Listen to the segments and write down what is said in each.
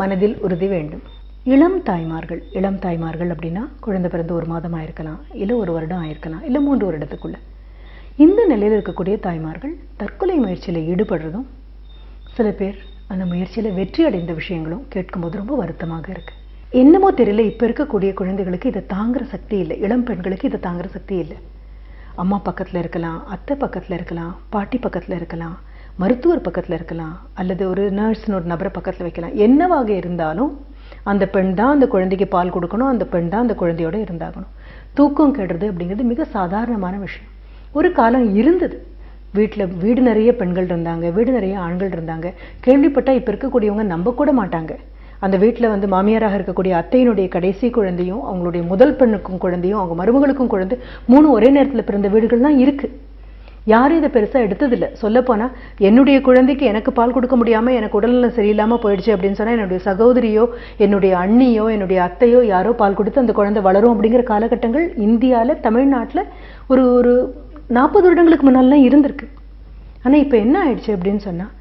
மனதில் உறுதி வேண்டும். இளம் தாய்மார்கள் இளம் தாய்மார்கள் அப்படின்னா குழந்தை பிறந்து ஒரு மாதம் ஆயிருக்கலாம் இல்லை ஒரு வருடம் ஆயிருக்கலாம் இல்லை மூன்று வருடத்துக்குள்ள. இந்த நிலையில் இருக்கக்கூடிய தாய்மார்கள் தற்கொலை முயற்சியில் ஈடுபடுறதும் சில பேர் அந்த முயற்சியில் வெற்றி அடைந்த விஷயங்களும் கேட்கும்போது ரொம்ப வருத்தமாக இருக்கு. என்னமோ தெரியல இப்போ இருக்கக்கூடிய குழந்தைகளுக்கு இதை தாங்குற சக்தி இல்லை இளம் பெண்களுக்கு இதை தாங்குற சக்தி இல்லை. அம்மா பக்கத்தில் இருக்கலாம் அத்தை பக்கத்தில் இருக்கலாம் பாட்டி பக்கத்தில் இருக்கலாம் மருத்துவர் பக்கத்தில் இருக்கலாம் அல்லது ஒரு நர்ஸ்னு ஒரு நபரை பக்கத்தில் வைக்கலாம். என்னவாக இருந்தாலும் அந்த பெண் தான் அந்த குழந்தைக்கு பால் கொடுக்கணும் அந்த பெண் தான் அந்த குழந்தையோட இருந்தாகணும். தூக்கம் கெடுறது அப்படிங்கிறது மிக சாதாரணமான விஷயம். ஒரு காலம் இருந்தது. வீட்டில் வீடு நிறைய பெண்கள் இருந்தாங்க வீடு நிறைய ஆண்கள் இருந்தாங்க. கேள்விப்பட்டால் இப்போ இருக்கக்கூடியவங்க நம்ப கூட மாட்டாங்க. அந்த வீட்டில் வந்து மாமியாராக இருக்கக்கூடிய அத்தையினுடைய கடைசி குழந்தையும் அவங்களுடைய முதல் பெண்ணுக்கும் குழந்தையும் அவங்க மருமகளுக்கும் குழந்தை மூணு ஒரே நேரத்தில் பிறந்த வீடுகள்லாம் இருக்குது யாரும் இதை பெருசாக எடுத்ததில்லை. சொல்லப்போனால் என்னுடைய குழந்தைக்கு எனக்கு பால் கொடுக்க முடியாமல் எனக்கு உடல்நலம் சரியில்லாமல் போயிடுச்சு அப்படின்னு சொன்னால் என்னுடைய சகோதரியோ என்னுடைய அண்ணியோ என்னுடைய அத்தையோ யாரோ பால் கொடுத்து அந்த குழந்தை வளரும் அப்படிங்கிற காலகட்டங்கள் இந்தியாவில் தமிழ்நாட்டில் ஒரு ஒரு நாற்பது வருடங்களுக்கு முன்னாலெலாம் இருந்திருக்கு. ஆனால் இப்போ என்ன ஆயிடுச்சு அப்படின்னு சொன்னால்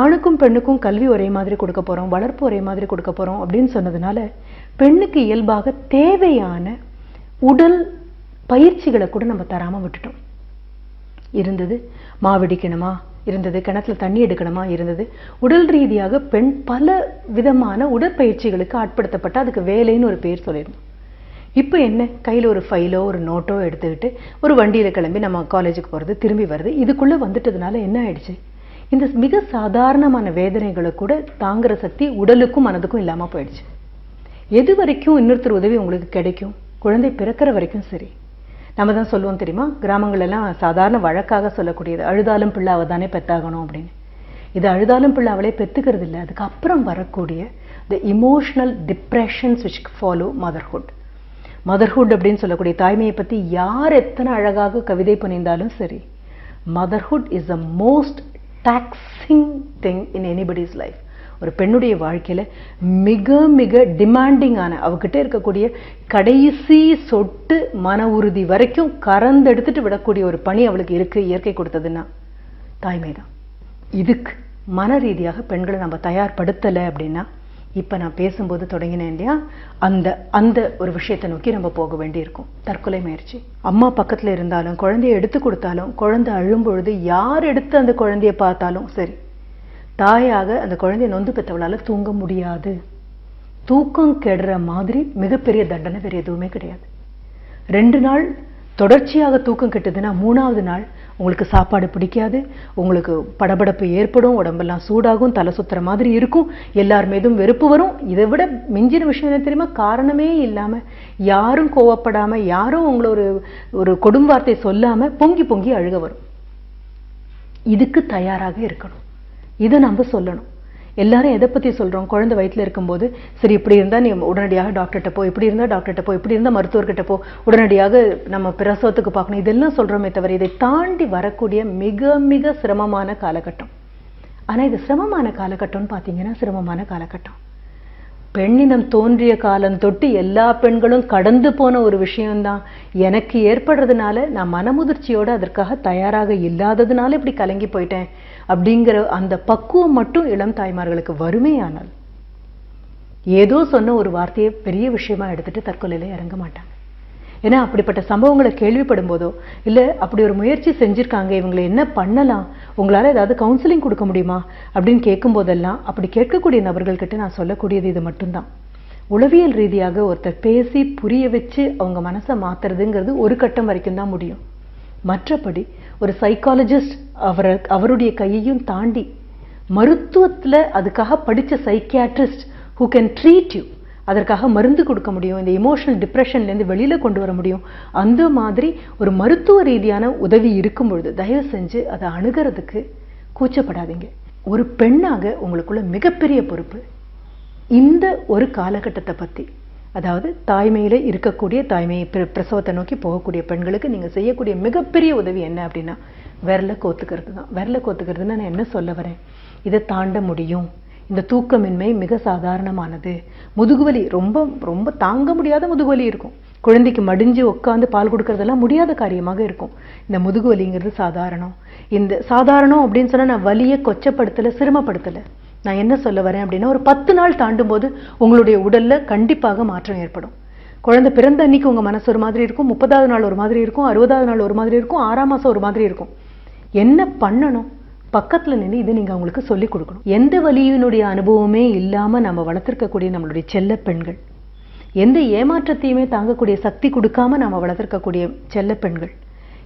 ஆணுக்கும் பெண்ணுக்கும் கல்வி ஒரே மாதிரி கொடுக்க போகிறோம் வளர்ப்பு ஒரே மாதிரி கொடுக்க போகிறோம் அப்படின்னு சொன்னதுனால பெண்ணுக்கு இயல்பாக தேவையான உடல் பயிற்சிகளை கூட நம்ம தராமல் விட்டுட்டோம். இருந்தது. மாவடிக்கணுமா? இருந்தது. கிணத்துல தண்ணி எடுக்கணுமா? இருந்தது. உடல் ரீதியாக பெண் பல விதமான உடற்பயிற்சிகளுக்கு ஆட்படுத்தப்பட்ட அதுக்கு வேலைன்னு ஒரு பேர் சொல்லியிருந்தோம். இப்போ என்ன? கையில் ஒரு ஃபைலோ ஒரு நோட்டோ எடுத்துக்கிட்டு ஒரு வண்டியில் கிளம்பி நம்ம காலேஜுக்கு போகிறது திரும்பி வருது இதுக்குள்ளே வந்துட்டதுனால என்ன ஆயிடுச்சு? இந்த மிக சாதாரணமான வேதனைகளை கூட தாங்குற சக்தி உடலுக்கும் மனதுக்கும் இல்லாமல் போயிடுச்சு. எது வரைக்கும் இன்னொருத்தர் உதவி உங்களுக்கு கிடைக்கும்? குழந்தை பிறக்கிற வரைக்கும் சரி. நம்ம தான் சொல்லுவோம் தெரியுமா? கிராமங்களெல்லாம் சாதாரண வழக்காக சொல்லக்கூடியது அழுதாலும் பிள்ளை அவள் தானே பெத்தாகணும் அப்படின்னு. இது அழுதாலும் பிள்ளை அவளே பெற்றுக்கிறது இல்லை. அதுக்கப்புறம் வரக்கூடிய the emotional depressions which follow motherhood motherhood அப்படின்னு சொல்லக்கூடிய தாய்மையை பற்றி யார் எத்தனை அழகாக கவிதை புனைந்தாலும் சரி motherhood is a most taxing thing in anybody's life ஒரு பெண்ணுடைய வாழ்க்கையில் மிக மிக டிமாண்டிங்கான அவகிட்ட இருக்கக்கூடிய கடைசி சொட்டு மன உறுதி வரைக்கும் கறந்தெடுத்துட்டு விடக்கூடிய ஒரு பணி அவளுக்கு இருக்குது இயற்கை கொடுத்ததுன்னா தாய்மை தான் இதுக்கு மன ரீதியாக பெண்களை நம்ம தயார்படுத்தலை அப்படின்னா இப்போ நான் பேசும்போது தொடங்கினேன் இல்லையா? அந்த அந்த ஒரு விஷயத்தை நோக்கி நம்ம போக வேண்டியிருக்கும். தற்கொலை முயற்சி. அம்மா பக்கத்தில் இருந்தாலும் குழந்தைய எடுத்து கொடுத்தாலும் குழந்தை அழும்பொழுது யார் எடுத்து அந்த குழந்தைய பார்த்தாலும் சரி தாயாக அந்த குழந்தைய நொந்து பெற்றவளால் தூங்க முடியாது. தூக்கம் கெடுற மாதிரி மிகப்பெரிய தண்டனை வேறு எதுவுமே கிடையாது. ரெண்டு நாள் தொடர்ச்சியாக தூக்கம் கெட்டதுன்னா மூணாவது நாள் உங்களுக்கு சாப்பாடு பிடிக்காது உங்களுக்கு படபடப்பு ஏற்படும் உடம்பெல்லாம் சூடாகும் தலை சுத்துற மாதிரி இருக்கும் எல்லார் மீதும் வெறுப்பு வரும். இதை விட மிஞ்சின விஷயம் என்ன தெரியுமா? காரணமே இல்லாமல் யாரும் கோவப்படாமல் யாரும் உங்களை ஒரு ஒரு கொடும் வார்த்தை சொல்லாமல் பொங்கி பொங்கி அழுக வரும். இதுக்கு தயாராக இருக்கணும். இதை நம்ம சொல்லணும். எல்லாரும் எதை பற்றி சொல்கிறோம் குழந்தை வயிற்றில் இருக்கும்போது சரி இப்படி இருந்தால் நீ உடனடியாக டாக்டர்கிட்ட போ இப்படி இருந்தால் டாக்டர்கிட்ட போ இப்படி இருந்தால் மருத்துவர்கிட்ட போ உடனடியாக நம்ம பிரசவத்துக்கு பார்க்கணும். இதெல்லாம் சொல்கிறோமே தவிர இதை தாண்டி வரக்கூடிய மிக மிக சிரமமான காலகட்டம். ஆனால் இது சிரமமான காலகட்டம்னு பார்த்தீங்கன்னா சிரமமான காலகட்டம். பெண்ணினம் தோன்றிய காலம் தொட்டு எல்லா பெண்களும் கடந்து போன ஒரு விஷயம்தான். எனக்கு ஏற்படுறதுனால நான் மனமுதிர்ச்சியோடு அதற்காக தயாராக இல்லாததுனால இப்படி கலங்கி போயிட்டேன். அப்படிங்கிற அந்த பக்குவம் மட்டும் இளம் தாய்மார்களுக்கு வறுமையானால் ஏதோ சொன்ன ஒரு வார்த்தையை பெரிய விஷயமா எடுத்துட்டு தற்கொலையில் இறங்க மாட்டாங்க. ஏன்னா அப்படிப்பட்ட சம்பவங்களை கேள்விப்படும் போதோ இல்லை அப்படி ஒரு முயற்சி செஞ்சுருக்காங்க இவங்களை என்ன பண்ணலாம் உங்களால் ஏதாவது கவுன்சிலிங் கொடுக்க முடியுமா அப்படின்னு கேட்கும் போதெல்லாம் அப்படி கேட்கக்கூடிய நபர்கள்கிட்ட நான் சொல்லக்கூடியது இது மட்டும்தான். உளவியல் ரீதியாக ஒருத்தர் பேசி புரிய வச்சு அவங்க மனசை மாத்துறதுங்கிறது ஒரு கட்டம் வரைக்கும் தான் முடியும். மற்றபடி ஒரு சைக்காலஜிஸ்ட் அவரை அவருடைய கையையும் தாண்டி மருத்துவத்தில் அதுக்காக படித்த psychiatrist who can treat you அதற்காக மருந்து கொடுக்க முடியும் இந்த எமோஷனல் டிப்ரெஷன்லேருந்து வெளியில் கொண்டு வர முடியும் அந்த மாதிரி ஒரு மருத்துவ ரீதியான உதவி இருக்கும் பொழுது தயவு செஞ்சு அதை அணுகிறதுக்கு கூச்சப்படாதீங்க. ஒரு பெண்ணாக உங்களுக்குள்ள மிகப்பெரிய பொறுப்பு. இந்த ஒரு காலகட்டத்தை பற்றி அதாவது தாய்மையில் இருக்கக்கூடிய தாய்மையை பிர- பிரசவத்தை நோக்கி போகக்கூடிய பெண்களுக்கு நீங்கள் செய்யக்கூடிய மிகப்பெரிய உதவி என்ன அப்படின்னா விரல கோத்துக்கிறது தான். விரல கோத்துக்கிறதுன்னு நான் என்ன சொல்ல வரேன்? இதை தாண்ட முடியும். இந்த தூக்கமின்மை மிக சாதாரணமானது. முதுகுவலி ரொம்ப ரொம்ப தாங்க முடியாத முதுகுவலி இருக்கும். குழந்தைக்கு மடிஞ்சு உட்காந்து பால் கொடுக்கறதெல்லாம் முடியாத காரியமாக இருக்கும். இந்த முதுகுவலிங்கிறது சாதாரணம். இந்த சாதாரணம் அப்படின்னு சொன்னால் நான் வலியை கொச்சப்படுத்தலை சிரமப்படுத்தலை. நான் என்ன சொல்ல வரேன் அப்படின்னா ஒரு பத்து நாள் தாண்டும் போது உங்களுடைய உடலில் கண்டிப்பாக மாற்றம் ஏற்படும். குழந்தை பிறந்த அன்னைக்கு உங்கள் மனசு ஒரு மாதிரி இருக்கும் முப்பதாவது நாள் ஒரு மாதிரி இருக்கும் அறுபதாவது நாள் ஒரு மாதிரி இருக்கும் ஆறாம் மாதம் ஒரு மாதிரி இருக்கும். என்ன பண்ணணும்? பக்கத்தில் நின்று இதை நீங்கள் அவங்களுக்கு சொல்லி கொடுக்கணும். எந்த வலியினுடைய அனுபவமே இல்லாமல் நம்ம வளர்த்துருக்கக்கூடிய நம்மளுடைய செல்ல பெண்கள். எந்த ஏமாற்றத்தையுமே தாங்கக்கூடிய சக்தி கொடுக்காம நம்ம வளர்த்துருக்கக்கூடிய செல்ல பெண்கள்.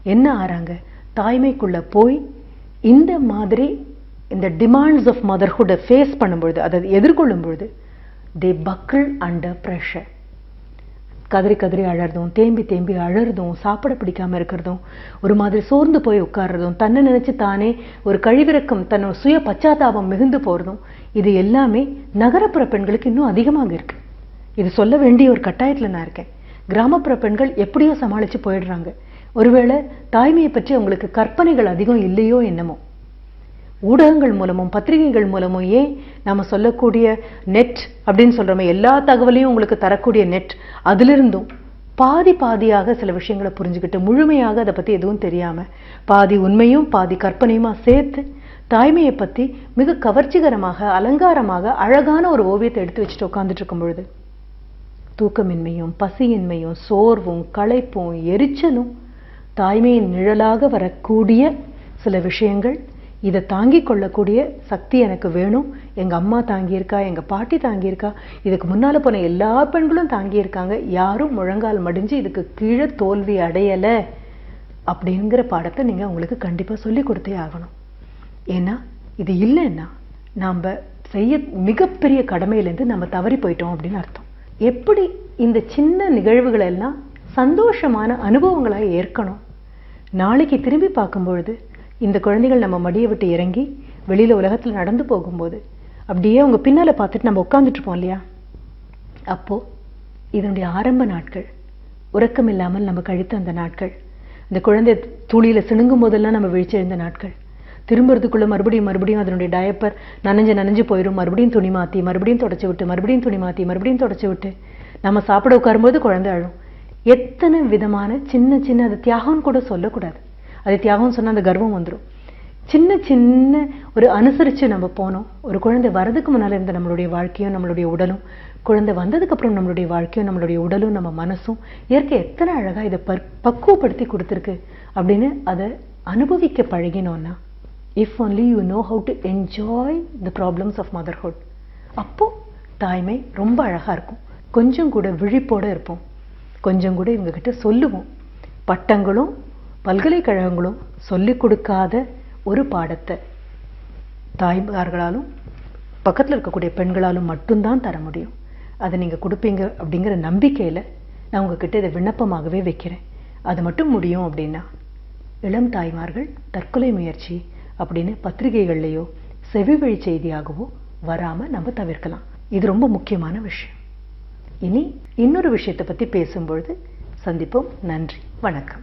என்ன ஆறாங்க? தாய்மைக்குள்ளே போய் இந்த மாதிரி இந்த டிமாண்ட்ஸ் ஆஃப் மதர்ஹுட்டை ஃபேஸ் பண்ணும்பொழுது அதை எதிர்கொள்ளும் பொழுது தே பக்கிள் அண்டர் ப்ரெஷர் கதறி கதறி அழறதும் தேம்பி தேம்பி அழறதும் சாப்பிட பிடிக்காம இருக்கிறதும் ஒரு மாதிரி சோர்ந்து போய் உட்கார்றதும் தன்னை நினச்சி தானே ஒரு கழிவிறக்கம் தன்னோட சுய பச்சாதாபம் மிகுந்து போகிறதும் இது எல்லாமே நகரப்புற பெண்களுக்கு இன்னும் அதிகமாக இருக்கு. இது சொல்ல வேண்டிய ஒரு கட்டாயத்தில் நான் இருக்கேன். கிராமப்புற பெண்கள் எப்படியோ சமாளித்து போயிடுறாங்க. ஒருவேளை தாய்மையை பற்றி அவங்களுக்கு கற்பனைகள் அதிகம் இல்லையோ என்னமோ. ஊடகங்கள் மூலமும் பத்திரிகைகள் மூலமும் ஏன் நம்ம சொல்லக்கூடிய நெட் அப்படின்னு சொல்கிறோமே எல்லா தகவலையும் உங்களுக்கு தரக்கூடிய நெட் அதிலிருந்தும் பாதி பாதியாக சில விஷயங்களை புரிஞ்சுக்கிட்டு முழுமையாக அதை பற்றி எதுவும் தெரியாமல் பாதி உண்மையும் பாதி கற்பனையுமா சேர்த்து தாய்மையை பற்றி மிக கவர்ச்சிகரமாக அலங்காரமாக அழகான ஒரு ஓவியத்தை எடுத்து வச்சுட்டு உட்காந்துட்டு இருக்கும் பொழுது தூக்கமின்மையும் பசியின்மையும் சோர்வும் களைப்பும் எரிச்சலும் தாய்மையின் நிழலாக வரக்கூடிய சில விஷயங்கள் இதை தாங்கி கொள்ளக்கூடிய சக்தி எனக்கு வேணும். எங்கள் அம்மா தாங்கியிருக்கா எங்கள் பாட்டி தாங்கியிருக்கா இதுக்கு முன்னால் போன எல்லா பெண்களும் தாங்கியிருக்காங்க. யாரும் முழங்கால் மடிஞ்சு இதுக்கு கீழே தோல்வி அடையலை அப்படிங்கிற பாடத்தை நீங்கள் உங்களுக்கு கண்டிப்பாக சொல்லி கொடுத்தே ஆகணும். ஏன்னா இது இல்லைன்னா நாம் செய்ய மிகப்பெரிய கடமையிலேருந்து நம்ம தவறி போயிட்டோம் அப்படின்னு அர்த்தம். எப்படி இந்த சின்ன நிகழ்வுகளெல்லாம் சந்தோஷமான அனுபவங்களாக ஏற்கணும்? நாளைக்கு திரும்பி பார்க்கும்பொழுது இந்த குழந்தைகள் நம்ம மடியை விட்டு இறங்கி வெளியில் உலகத்தில் நடந்து போகும்போது அப்படியே அவங்க பின்னால் பார்த்துட்டு நம்ம உட்காந்துட்ருப்போம் இருப்போம் இல்லையா? அப்போ இதனுடைய ஆரம்ப நாட்கள் உறக்கம் இல்லாமல் நம்ம கழித்த அந்த நாட்கள் இந்த குழந்தை துளியில் சிணுங்கும் போதெல்லாம் நம்ம விழிச்செழுந்த நாட்கள் திரும்புறதுக்குள்ளே மறுபடியும் மறுபடியும் அதனுடைய டயப்பர் நனைஞ்சு நனைஞ்சு போயிடும் மறுபடியும் துணி மாற்றி மறுபடியும் தொடச்சி விட்டு மறுபடியும் துணி மாற்றி மறுபடியும் தொடச்சி விட்டு நம்ம சாப்பிட உட்காரும்போது குழந்தை அழும். எத்தனை விதமான சின்ன சின்ன அது தியாகம்னு கூட சொல்லக்கூடாது. அது தியாகம்னு சொன்னால் அந்த கர்வம் வந்துடும் சின்ன சின்ன ஒரு அனுசரித்து நம்ம போனோம். ஒரு குழந்தை வரதுக்கு முன்னால் இருந்த நம்மளுடைய வாழ்க்கையும் நம்மளுடைய உடலும் குழந்தை வந்ததுக்கப்புறம் நம்மளுடைய வாழ்க்கையும் நம்மளுடைய உடலும் நம்ம மனசும் இயற்கை எத்தனை அழகாக இதை பர் பக்குவப்படுத்தி கொடுத்துருக்கு அப்படின்னு அதை அனுபவிக்க பழகினோன்னா if only you know how to enjoy the problems of motherhood அப்போது தாய்மை ரொம்ப அழகாக இருக்கும். கொஞ்சம் கூட விழிப்போட இருப்போம். கொஞ்சம் கூட இவங்கக்கிட்ட சொல்லுவோம். பட்டங்களும் பல்கலைக்கழகங்களும் சொல்லிக் கொடுக்காத ஒரு பாடத்தை தாய்மார்களாலும் பக்கத்தில் இருக்கக்கூடிய பெண்களாலும் மட்டும்தான் தர முடியும். அதை நீங்கள் கொடுப்பீங்க அப்படிங்கிற நம்பிக்கையில் நான் உங்ககிட்ட இதை விண்ணப்பமாகவே வைக்கிறேன். அது மட்டும் முடியும் அப்படின்னா இளம் தாய்மார்கள் தற்கொலை முயற்சி அப்படின்னு பத்திரிகைகள்லையோ செவிவழி செய்தியாகவோ வராமல் நம்ம தவிர்க்கலாம். இது ரொம்ப முக்கியமான விஷயம். இனி இன்னொரு விஷயத்தை பற்றி பேசும்பொழுது சந்திப்போம். நன்றி. வணக்கம்.